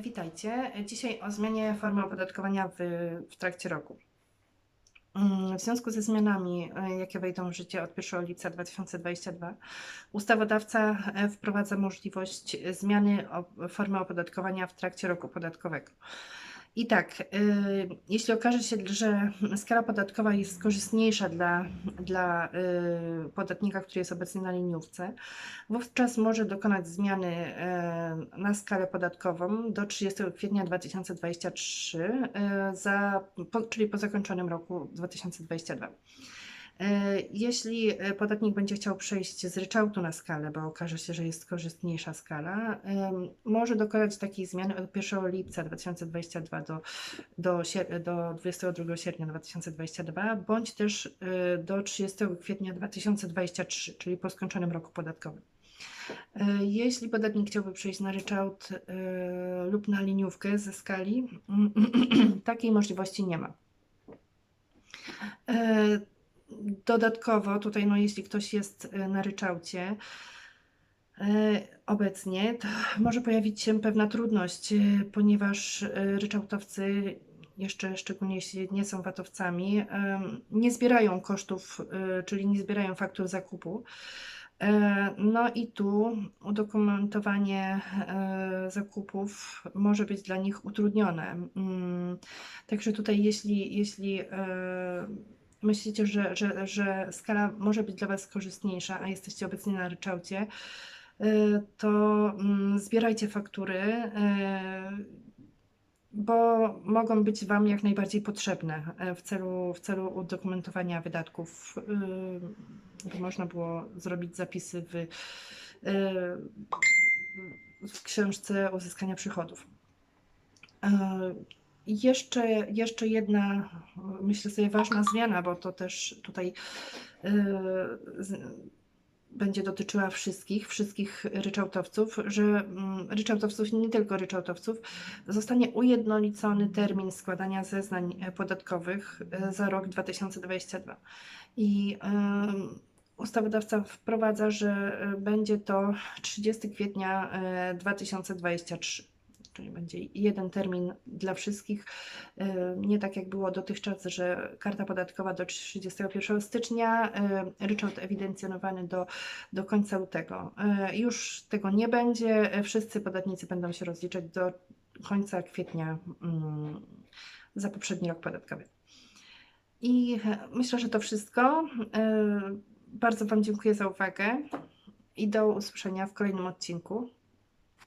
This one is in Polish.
Witajcie. Dzisiaj o zmianie formy opodatkowania w, w trakcie roku. Mm, W związku ze zmianami, e, jakie wejdą w życie od 1 lipca 2022, ustawodawca e, wprowadza możliwość zmiany formy opodatkowania w trakcie roku podatkowego. I tak, y, jeśli okaże się, że skala podatkowa jest korzystniejsza dla, dla y, podatnika, który jest obecnie na liniówce, wówczas może dokonać zmiany e, na skalę podatkową do 30 kwietnia 2023, e, za, czyli po zakończonym roku 2022. E, Jeśli e, podatnik będzie chciał przejść z ryczałtu na skalę, bo okaże się, że jest korzystniejsza skala, może dokonać takiej zmiany od 1 lipca 2022 do, do, do 22 sierpnia 2022, bądź też e, do 30 kwietnia 2023, czyli po skończonym roku podatkowym. Jeśli podatnik chciałby przejść na ryczałt lub na liniówkę ze skali, takiej możliwości nie ma. Dodatkowo, tutaj, no, jeśli ktoś jest e, na ryczałcie e, obecnie, to może pojawić się pewna trudność, e, ponieważ ryczałtowcy, jeszcze szczególnie jeśli nie są watowcami, em, nie zbierają kosztów, czyli nie zbierają faktur zakupu. No i tu udokumentowanie zakupów może być dla nich utrudnione. Mm, Także tutaj, jeśli, jeśli myślicie, że, że, że skala może być dla Was korzystniejsza, a jesteście obecnie na ryczałcie, e, to mm, zbierajcie faktury, e, bo mogą być Wam jak najbardziej potrzebne e, w celu, w celu udokumentowania wydatków, można było zrobić zapisy w, w książce uzyskania przychodów. Jeszcze, jeszcze jedna, myślę sobie, ważna zmiana, bo to też tutaj y, z- będzie dotyczyła wszystkich, wszystkich ryczałtowców, że mm, ryczałtowców, nie tylko ryczałtowców, zostanie ujednolicony termin składania zeznań podatkowych e, za rok 2022. I em, ustawodawca wprowadza, że e, będzie to 30 kwietnia e, 2023. Czyli będzie jeden termin dla wszystkich, e, nie tak jak było dotychczas, że karta podatkowa do 31 stycznia, e, ryczałt ewidencjonowany do, do końca lutego. E, Już tego nie będzie, wszyscy podatnicy będą się rozliczać do końca kwietnia mm, za poprzedni rok podatkowy. I myślę, że to wszystko. Bardzo Wam dziękuję za uwagę i do usłyszenia w kolejnym odcinku.